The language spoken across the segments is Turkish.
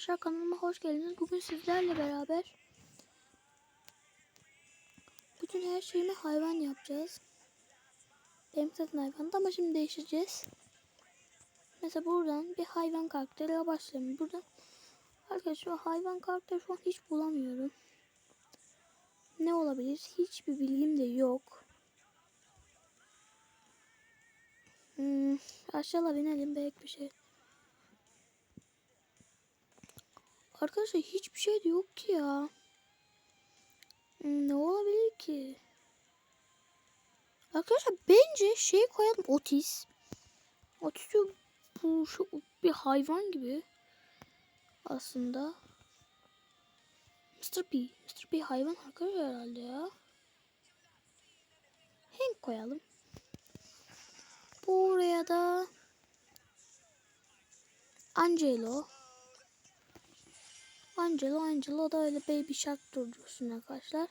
arkadaşlar kanalıma hoş geldiniz. Bugün sizlerle beraber bütün her şeyimi hayvan yapacağız. Benim zaten hayvandı ama şimdi değiştireceğiz. Mesela buradan bir hayvan karakteriyle başlayalım. Burada arkadaşlar hayvan karakteri şu an hiç bulamıyorum. Ne olabilir? Hiçbir bilgim de yok. Hmm, aşağıya binelim belki bir şey. Arkadaşlar hiçbir şey de yok ki ya. Hmm, Ne olabilir ki? Arkadaşlar bence şey koyalım Otis. Otis bu şu bir hayvan gibi. Aslında. Mr. P. Mr. P hayvan arkadaşlar herhalde ya. Hank koyalım. Buraya da Angelo. Angelo, Angelo da öyle baby shark durdurusun arkadaşlar.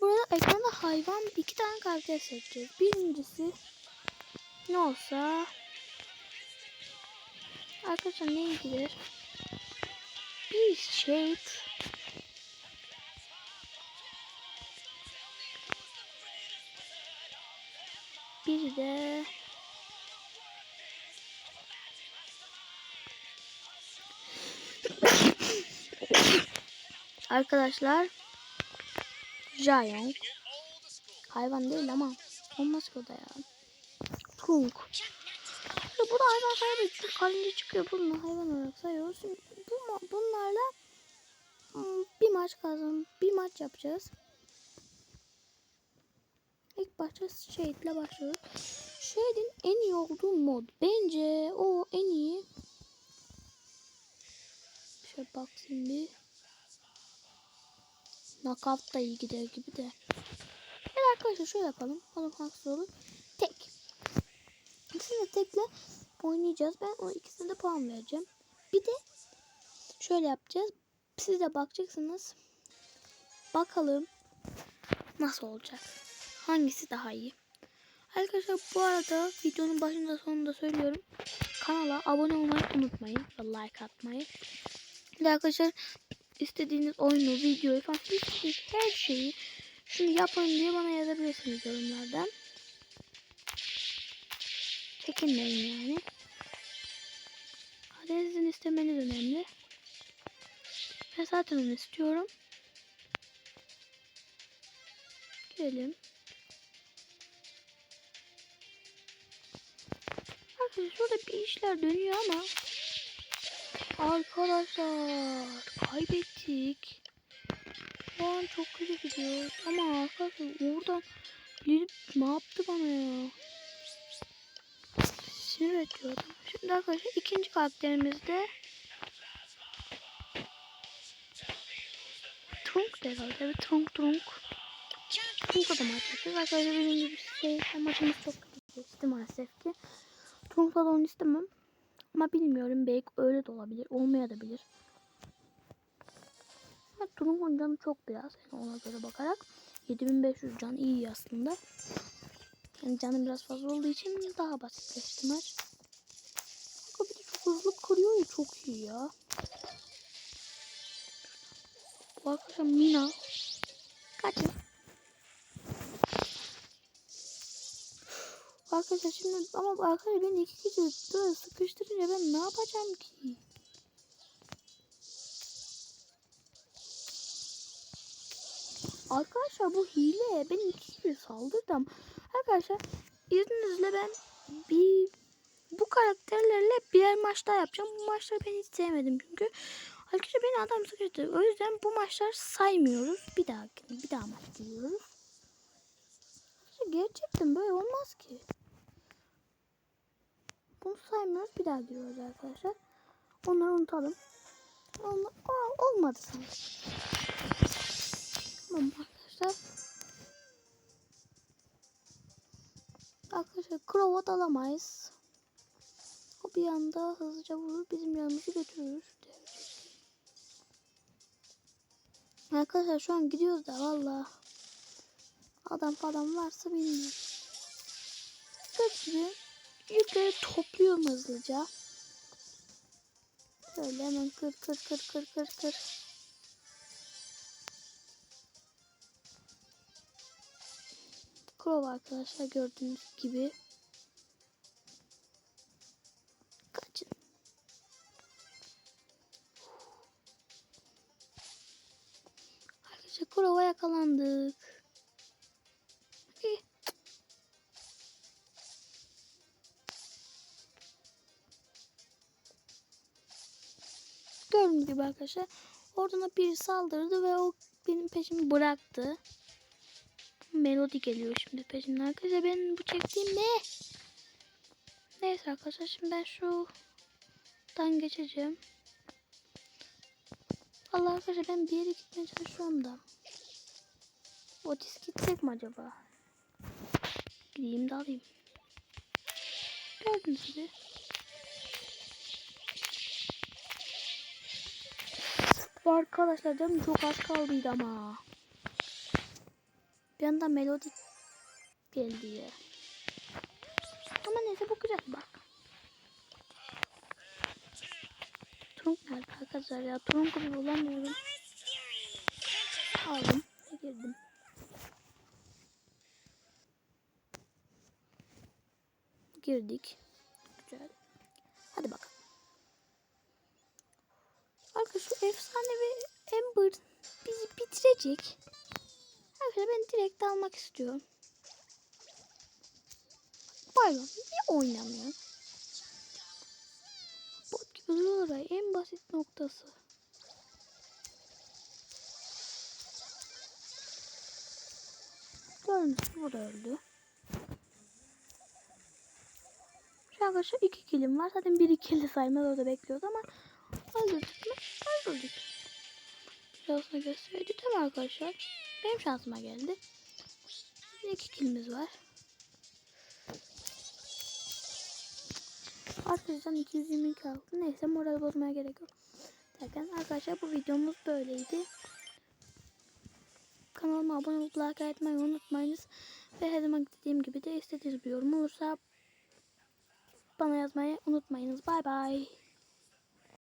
Burada ekranda hayvan iki tane karakter seçeceğiz. Birincisi ne olsa arkadaşlar ne gider? Bir shape bir de Arkadaşlar Giant Hayvan değil ama olmaz o da ya. Tunk. Ya bu da hayvan sahibi çünkü karınca çıkıyor. Bunu hayvan olarak sayıyoruz. Bu, bunlarla hmm, bir maç kazan, bir maç yapacağız. İlk başta Shade'le başlıyoruz. Shade'in en iyi olduğu mod. Bence o en iyi. Şöyle bakayım bir. Knockout da iyi gider gibi de. Evet arkadaşlar şöyle yapalım. Onun haksız olur. Tek. İkisini de tekle oynayacağız. Ben o ikisine de puan vereceğim. Bir de şöyle yapacağız. Siz de bakacaksınız. Bakalım nasıl olacak. Hangisi daha iyi. Arkadaşlar bu arada videonun başında sonunda söylüyorum. Kanala abone olmayı unutmayın. Ve like atmayı. Ve arkadaşlar istediğiniz oyunu, videoyu falan istediğiniz her şeyi şunu yapın diye bana yazabilirsiniz yorumlardan. Çekinmeyin yani. Adresinizin istemeniz önemli. Ben zaten onu istiyorum. Girelim. Arkadaşlar şurada bir işler dönüyor ama Arkadaşlar kaybettik. Şu an çok kötü gidiyor. Ama arkadaşlar oradan gelip ne yaptı bana ya? Sinir ediyordum. Şimdi arkadaşlar ikinci karakterimizde Trunk herhalde. Evet Trunk Trunk. Trunk'a da maç yapacağız. Arkadaşlar benim gibi şey maçımız çok kötü geçti maalesef ki. Trunk'la da onu istemem. Ama bilmiyorum belki öyle de olabilir. Olmayabilir. Ama Trunk'un canı çok biraz. Yani ona göre bakarak. 7500 can iyi aslında. Yani canım biraz fazla olduğu için daha basitleşti maç. Kanka bir de çok hızlı kırıyor ya çok iyi ya. Bu arkadaşlar Mina. Kaçın. Arkadaşlar şimdi ama arkadaşlar beni iki kişi böyle sıkıştırınca ben ne yapacağım ki? Arkadaşlar bu hile. Ben iki kişi saldırdım. Arkadaşlar izninizle ben bir bu karakterlerle birer maç daha yapacağım. Bu maçları ben hiç sevmedim çünkü arkadaşlar beni adam sıkıştırdı. O yüzden bu maçlar saymıyoruz. Bir daha bir daha maç giriyoruz. Gerçekten böyle olmaz ki. Bunu saymıyoruz. Bir daha giriyoruz arkadaşlar. Onları unutalım. Onlar, Aa, olmadı sanki. Tamam arkadaşlar. Arkadaşlar Crow'u alamayız. O bir anda hızlıca vurur. Bizim yanımızı götürür. Arkadaşlar şu an gidiyoruz da valla. Adam falan varsa bilmiyorum. Götürüyorum. Yükleri topluyorum hızlıca. Şöyle hemen kır kır kır kır kır kır. Crow arkadaşlar gördüğünüz gibi. Gördüğünüz gibi arkadaşlar. Oradan biri saldırdı ve o benim peşimi bıraktı. Melodi geliyor şimdi peşimden. Arkadaşlar benim bu çektiğim ne? Neyse arkadaşlar şimdi ben şuradan geçeceğim. Allah arkadaşlar ben bir yere gitmeye çalışıyorum da. Otis gitsek mi acaba? Gideyim de alayım. Gördünüz gibi. Arkadaşlar canım çok az kaldıydı ama. Bir anda melodi geldi. Ama neyse bu güzel bak. Trunk nerede arkadaşlar ya? Trunk'u bir bulamıyorum. Aldım girdim. Girdik. Şu efsanevi Amber bizi bitirecek. Arkadaşlar ben direkt almak istiyorum. Pardon niye oynamıyor? Bot gibi oraya. En basit noktası. Gördünüz? Bu öldü. Şu arkadaşlar iki kilim var. Zaten bir ikili saymaz orada bekliyordu ama öldürdük mü? Öldürdük. Şansına gösterdi mi arkadaşlar? Benim şansıma geldi. Bir iki kilimiz var. Arkadaşlar 220 kaldı. Neyse moral bozmaya gerek yok. Derken arkadaşlar bu videomuz böyleydi. Kanalıma abone olup like etmeyi unutmayınız. Ve her zaman dediğim gibi de istediğiniz bir yorum olursa bana yazmayı unutmayınız. Bay bay.